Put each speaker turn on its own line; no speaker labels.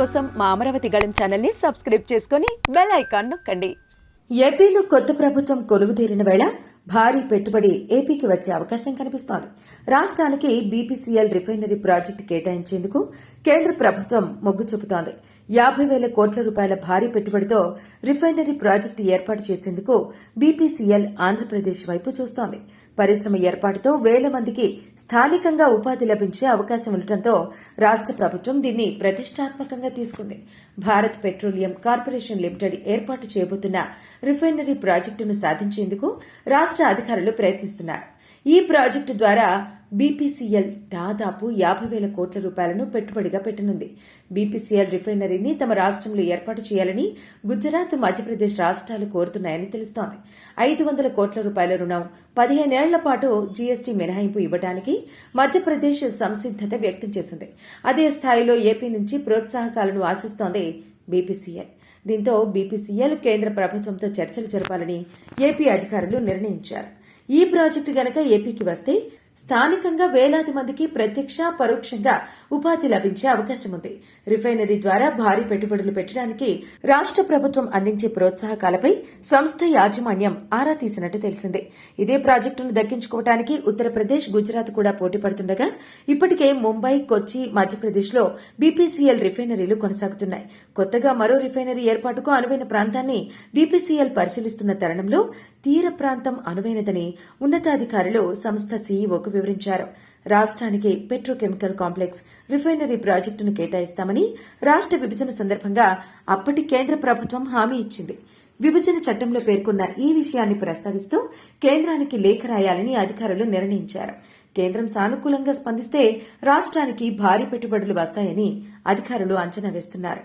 కోసం మా అమరావతి గళం ఛానల్ని సబ్స్క్రైబ్ చేసుకుని బెల్ ఐకాన్ నొక్కండి.
ఏపీలో కొత్త ప్రభుత్వం కొలువుదీరిన వేళ భారీ పెట్టుబడి ఏపీకి వచ్చే అవకాశం కనిపిస్తోంది. రాష్ట్రానికి బీపీసీఎల్ రిఫైనరీ ప్రాజెక్టు కేటాయించేందుకు కేంద్ర ప్రభుత్వం మొగ్గు చూపుతోంది. యాభై వేల కోట్ల రూపాయల భారీ పెట్టుబడితో రిఫైనరీ ప్రాజెక్టు ఏర్పాటు చేసేందుకు బీపీసీఎల్ ఆంధ్రప్రదేశ్ వైపు చూస్తోంది. పరిశ్రమ ఏర్పాటుతో వేల మందికి స్థానికంగా ఉపాధి లభించే అవకాశం ఉండటంతో రాష్ట ప్రభుత్వం దీన్ని ప్రతిష్టాత్మకంగా తీసుకుంది. భారత్ పెట్రోలియం కార్పొరేషన్ లిమిటెడ్ ఏర్పాటు చేయబోతున్న రిఫైనరీ ప్రాజెక్టును సాధించేందుకు రాష్ట అధికారులు ప్రయత్నిస్తున్నారు. ఈ ప్రాజెక్టు ద్వారా బీపీసీఎల్ దాదాపు యాభై వేల కోట్ల రూపాయలను పెట్టుబడిగా పెట్టనుంది. బీపీసీఎల్ రిఫైనరీని తమ రాష్ట్రంలో ఏర్పాటు చేయాలని గుజరాత్ మధ్యప్రదేశ్ రాష్ట్రాలు కోరుతున్నాయని తెలుస్తోంది. ఐదు వందల కోట్ల రూపాయల రుణం పదిహేనేళ్ళ పాటు జీఎస్టీ మినహాయింపు ఇవ్వడానికి మధ్యప్రదేశ్ సంసిద్దత వ్యక్తం చేసింది. అదే స్థాయిలో ఏపీ నుంచి ప్రోత్సాహకాలను ఆశిస్తోంది బీపీసీఎల్. దీంతో బీపీసీఎల్ కేంద్ర ప్రభుత్వంతో చర్చలు జరపాలని ఏపీ అధికారులు నిర్ణయించారు. ఈ ప్రాజెక్టు గనక ఏపీకి వస్తే స్థానికంగా వేలాది మందికి ప్రత్యక్ష పరోక్షంగా ఉపాధి లభించే అవకాశం ఉంది. రిఫైనరీ ద్వారా భారీ పెట్టుబడులు పెట్టడానికి రాష్ట ప్రభుత్వం అందించే ప్రోత్సాహకాలపై సంస్థ యాజమాన్యం ఆరా తీసినట్టు తెలిసిందే. ఇదే ప్రాజెక్టును దక్కించుకోవటానికి ఉత్తరప్రదేశ్ గుజరాత్ కూడా పోటీ పడుతుండగా ఇప్పటికే ముంబై కొచ్చి మధ్యప్రదేశ్లో బీపీసీఎల్ రిఫైనరీలు కొనసాగుతున్నాయి. కొత్తగా మరో రిఫైనరీ ఏర్పాటుకు అనువైన ప్రాంతాన్ని బీపీసీఎల్ పరిశీలిస్తున్న తరుణంలో తీర ప్రాంతం అనువైనదని ఉన్నతాధికారులు సంస్థ సీఈఓ సీఈఓకు వివరించారు. రాష్ట్రానికి పెట్రోకెమికల్ కాంప్లెక్స్ రిఫైనరీ ప్రాజెక్టును కేటాయిస్తామని రాష్ట్ర విభజన సందర్భంగా అప్పటి కేంద్ర ప్రభుత్వం హామీ ఇచ్చింది. విభజన చట్టంలో పేర్కొన్న ఈ విషయాన్ని ప్రస్తావిస్తూ కేంద్రానికి లేఖ రాయాలని అధికారులు నిర్ణయించారు. కేంద్రం సానుకూలంగా స్పందిస్తే రాష్ట్రానికి భారీ పెట్టుబడులు వస్తాయని అధికారులు అంచనా వేస్తున్నారు.